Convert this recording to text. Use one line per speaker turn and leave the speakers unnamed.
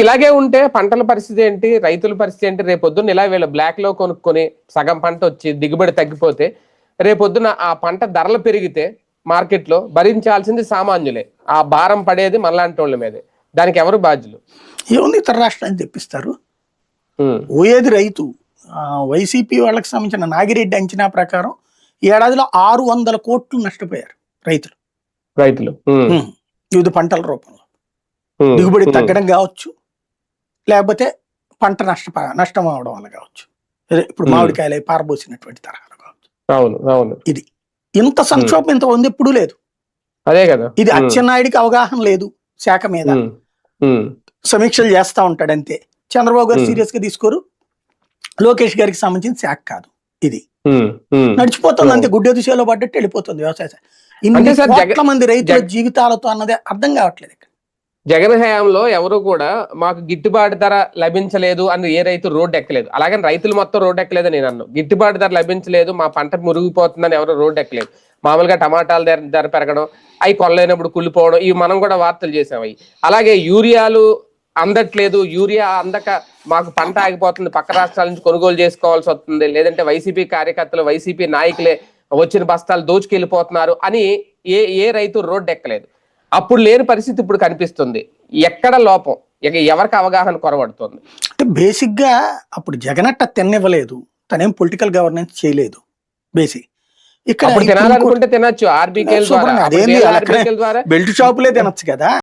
ఇలాగే ఉంటే పంటల పరిస్థితి ఏంటి? రైతుల పరిస్థితి ఏంటి? రేపొద్దున ఇలా వీళ్ళు బ్లాక్లో కొనుక్కొని సగం పంట వచ్చి దిగుబడి తగ్గిపోతే రేపొద్దున ఆ పంట ధరలు పెరిగితే మార్కెట్లో భరించాల్సింది సామాన్యులే. ఆ భారం పడేది మనలాంటి వాళ్ళ మీదే. దానికి ఎవరు బాధ్యులు?
ఏముంది? ఇతర రాష్ట్రాన్ని తెప్పిస్తారు పోయేది రైతు. వైసీపీ వాళ్ళకి సంబంధించిన నాగిరెడ్డి అంచనా ప్రకారం ఏడాదిలో ఆరు వందల కోట్లు నష్టపోయారు రైతులు.
రైతులు.
వివిధ పంటల రూపంలో. దిగుబడి తగ్గడం కావచ్చు. లేకపోతే పంట నష్ట నష్టం అవడం వల్ల కావచ్చు. ఇప్పుడు. మామిడికాయలు పారబోసినటువంటి తరహాలో కావచ్చు.
అవును అవును.
ఇది ఇంత సంక్షోభం ఇంత ఉంది ఎప్పుడూ లేదు.
అదే కదా.
ఇది అచ్చెన్నాయుడికి అవగాహన లేదు శాఖ మీద. సమీక్షలు చేస్తా ఉంటాడు అంతే. చంద్రబాబు గారు. సీరియస్గా తీసుకోరు. లోకేష్ గారికి సంబంధించిన శాఖ కాదు ఇది. నడిచిపోతుంది. అంతే గుడ్డె దిశలో పడ్డట్టు వెళ్ళిపోతుంది వ్యవసాయ శాఖ. ఇన్ని మంది రైతుల జీవితాలతో అన్నది అర్థం కావట్లేదు ఇక్కడ.
జగన్ హయాంలో ఎవరు కూడా మాకు గిట్టుబాటు ధర లభించలేదు అని ఏ రైతు రోడ్డు ఎక్కలేదు. అలాగే రైతులు మొత్తం రోడ్డు ఎక్కలేదు నేను అన్ను. గిట్టుబాటు ధర లభించలేదు మా పంట మురిగిపోతుందని ఎవరు రోడ్డు ఎక్కలేదు. మామూలుగా టమాటాల ధర ధర పెరగడం అవి కొనలేనప్పుడు కుళ్ళిపోవడం ఇవి మనం కూడా వార్తలు చేసాం అవి. అలాగే యూరియాలు అందట్లేదు యూరియా అందక మాకు పంట ఆగిపోతుంది పక్క రాష్ట్రాల నుంచి కొనుగోలు చేసుకోవాల్సి వస్తుంది. లేదంటే వైసీపీ కార్యకర్తలు వైసీపీ నాయకులే వచ్చిన బస్తాలు దోచుకెళ్ళిపోతున్నారు అని ఏ ఏ రైతు రోడ్డు ఎక్కలేదు. అప్పుడు లేని పరిస్థితి ఇప్పుడు కనిపిస్తుంది. ఎక్కడ లోపం? ఇక ఎవరికి అవగాహన కొరవడుతుంది?
అంటే బేసిక్గా అప్పుడు జగనట్ట తిన్నివ్వలేదు. తనేం పొలిటికల్ గవర్నెన్స్ చేయలేదు. బేసిక్ ఇక్కడ
తినాలనుకుంటే తినొచ్చు. ద్వారా.
బెల్ట్ షాపులే తినొచ్చు కదా.